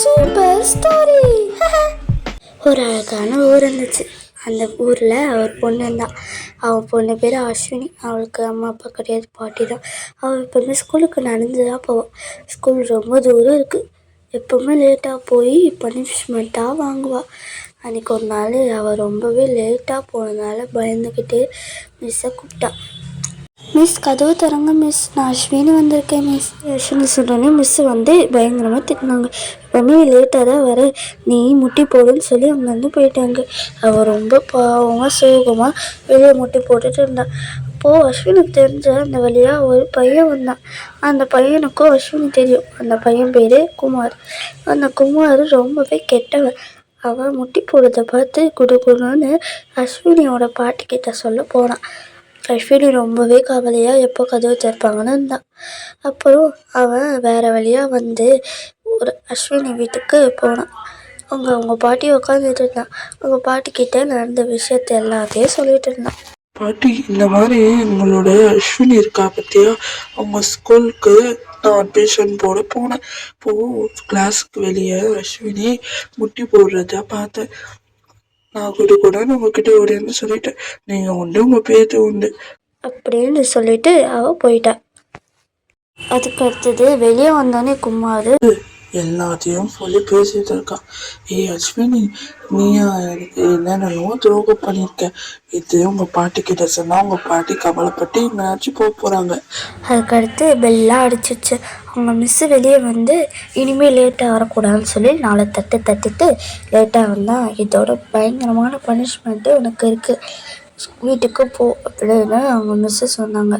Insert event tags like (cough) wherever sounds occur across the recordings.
Super story (laughs) ஒரு அழகான ஊர் இருந்துச்சு. அந்த ஊரில் ஒரு பொண்ணு இருந்தான் அவள் பொண்ணு பேர் அஸ்வினி. அவளுக்கு அம்மா அப்பா கிடையாது பாட்டி தான். அவள் எப்போவுமே ஸ்கூலுக்கு நடந்து தான் போவாள் ஸ்கூல் ரொம்ப தூரம் இருக்குது எப்போவுமே லேட்டாக போய் பனிஷ்மெண்ட்டாக வாங்குவாள் அன்றைக்கி ஒரு நாள் அவள் ரொம்பவே லேட்டாக போனதுனால பயந்துக்கிட்டு மிஸ்ஸை கூப்பிட்டான் மிஸ் கதவு தரங்க மிஸ் நான் அஸ்வினி வந்திருக்கேன் மிஸ் அஸ்வினி சொன்னோடனே மிஸ் வந்து பயங்கரமாக திட்டினாங்க. எப்பவுமே லேட்டாக தான் வர. நீ முட்டி போடுன்னு சொல்லி அங்கேருந்து போயிட்டாங்க. அவள் ரொம்ப பாவமாக சோகமாக வெளியே முட்டி போட்டுட்டு இருந்தாள் அப்போது அஸ்வினுக்கு தெரிஞ்ச அந்த வழியாக ஒரு பையன் வந்தான். அந்த பையனுக்கும் அஸ்வினி தெரியும். அந்த பையன் பேர் குமார். அந்த குமார் ரொம்பவே கெட்டவன். அவன் முட்டி போடுறத பார்த்து குடு குடுன்னு அஸ்வினியோட பாட்டிக்கிட்ட சொல்ல போனான். அஸ்வினி ரொம்பவே கவலையாக எப்போ கதவு திறப்பாங்கன்னு இருந்தான் அப்புறம் அவன் வேறு வழியாக வந்து ஒரு அஸ்வினி வீட்டுக்கு போனான். அவங்க அவங்க பாட்டி உட்காந்துட்டு இருந்தான். அவங்க பாட்டிக்கிட்ட நடந்த விஷயத்த எல்லாத்தையும் சொல்லிட்டு இருந்தான். பாட்டி இந்த மாதிரி உங்களோட அஸ்வினி இருக்கா பற்றியா அவங்க ஸ்கூலுக்கு நான் அட்மிஷன் போட போனேன். இப்போது கிளாஸுக்கு வெளியே அஸ்வினி முட்டி போடுறத பார்த்தேன். நான் கூட கூட உங்ககிட்ட ஓடின்னு சொல்லிட்டேன் நீங்க உண்டு உங்க பேத்து உண்டு. அப்படின்னு சொல்லிட்டு அவள் போயிட்டா. அதுக்கு அடுத்தது வெளியே வந்தோடனே குமார் எல்லாத்தையும் சொல்லி பேசிட்டு இருக்கான் ஏய் அஸ்வினி நீயா எனக்கு என்னென்னமோ துரோகம் பண்ணியிருக்க. இது உங்க பாட்டி கிட்ட சொன்னா உங்க பாட்டி கவலைப்பட்டு எங்கேயாச்சும் போக போறாங்க. அதுக்கடுத்து பெல்லாம் அடிச்சிச்சு அவங்க மிஸ்ஸு வெளியே வந்து இனிமேல் லேட்டாக வரக்கூடாதுன்னு சொல்லி நாளை தட்டு தட்டிட்டு லேட்டாக வந்தால் இதோட பயங்கரமான பனிஷ்மெண்ட்டு உனக்கு இருக்குது வீட்டுக்கு போ அப்படின்னு அவங்க மிஸ்ஸு சொன்னாங்க.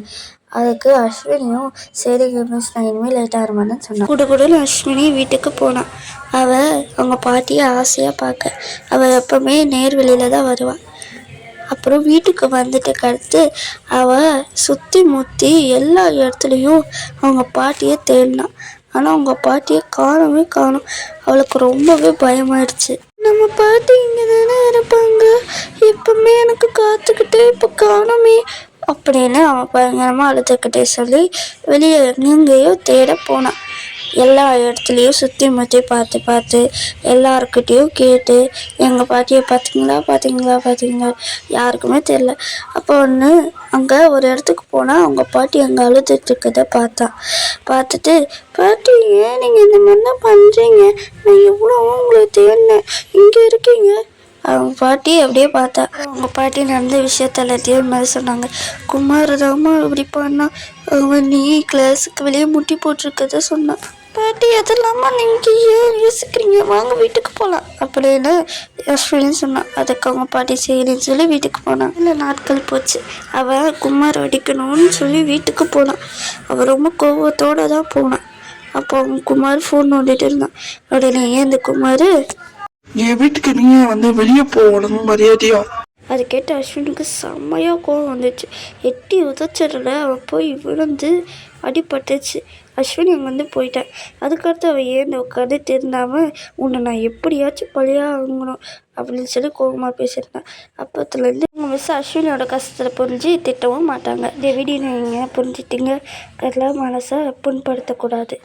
அதுக்கு அஸ்வினியும் சரிங்க மிஸ் நான் இனிமேல் லேட்டாக வர சொன்னான். குடு குடுன்னு அஸ்வினி வீட்டுக்கு போனான். அவள் அவங்க பாட்டியை ஆசையாக பார்க்க. அவள் எப்போவுமே நேர்வழியில் தான் வருவாள் அப்புறம் வீட்டுக்கு வந்துட்டு அடுத்து அவள் சுற்றி முற்றி எல்லா இடத்துலையும் அவங்க பாட்டியை தேடினான். ஆனால் அவங்க பாட்டியை காணவே காணும். அவளுக்கு ரொம்பவே பயமாயிடுச்சு நம்ம பாட்டி இங்கே தானே இருப்பாங்க. காத்துக்கிட்டு இப்போ காணுமே அப்படின்னு அவன் பயங்கரமாக அழுதுகிட்டே சொல்லி வெளியே எங்கேயோ தேட போனான். எல்லா இடத்துலையும் சுற்றி முற்றி பார்த்து பார்த்து எல்லாருக்கிட்டேயும் கேட்டு எங்கள் பாட்டியை பார்த்தீங்களா பார்த்தீங்களா பார்த்தீங்களா யாருக்குமே தெரில அப்போ ஒன்று அங்கே ஒரு இடத்துக்கு போனால் அவங்க பாட்டி அங்கே அழுதுட்டுருக்கத பார்த்தான். பார்த்துட்டு பாட்டி ஏன் நீங்கள் இந்த மாதிரிலாம் பண்ணுறீங்க நான் எவ்வளோ உங்களுக்கு தேடினேன். இங்கே இருக்கீங்க. அவங்க பாட்டி அப்படியே பார்த்தா. அவங்க பாட்டி நடந்த விஷயத்த எல்லாத்தையும் மாதிரி சொன்னாங்க. குமார் அப்படி இப்படி பண்ணா அவன் நீ கிளாஸுக்கு வெளியே முட்டி போட்டிருக்கத சொன்னான் பாட்டி அதெல்லாமா நீங்கள் ஏன் யோசிக்கிறீங்க? வாங்க வீட்டுக்கு போகலாம் அப்படின்னு அஸ்வினி சொன்னான் அதுக்கு அவங்க பாட்டி சரின்னு சொல்லி வீட்டுக்கு போனான் இல்லை நாட்கள் போச்சு. அவன் குமார் அடிக்கணும்னு சொல்லி வீட்டுக்கு போனான் அவன் ரொம்ப கோபத்தோடு தான் போனான் அப்போ அவன் குமார் ஃபோன் நோண்டிட்டு இருந்தான். உடனே ஏன் இந்த குமார் என் வீட்டுக்கு நீயே வந்து வெளியே போகணும் மரியாதையா? அது கேட்டு அஸ்வினுக்கு செம்மையாக கோவம் வந்துச்சு. எட்டி உதச்சிடல அவன் போய் விழுந்து அடிபட்டுச்சு. அஸ்வினி அங்கே வந்து போயிட்டேன் அதுக்கடுத்து அவள் ஏந்து உட்காந்து இருந்தாமல் உன்னை நான் எப்படியாச்சும் பழியாக வாங்கணும் அப்படின்னு சொல்லி கோபமாக பேசியிருந்தான். அப்போத்துலேருந்து உங்கள் மிஸ் அஸ்வினியோட கஷ்டத்தை புரிஞ்சு திட்டவும் மாட்டாங்க. இந்த வீடியோ நீங்கள் புரிஞ்சிட்டிங்க? எல்லாம் மனசை புண்படுத்தக்கூடாது.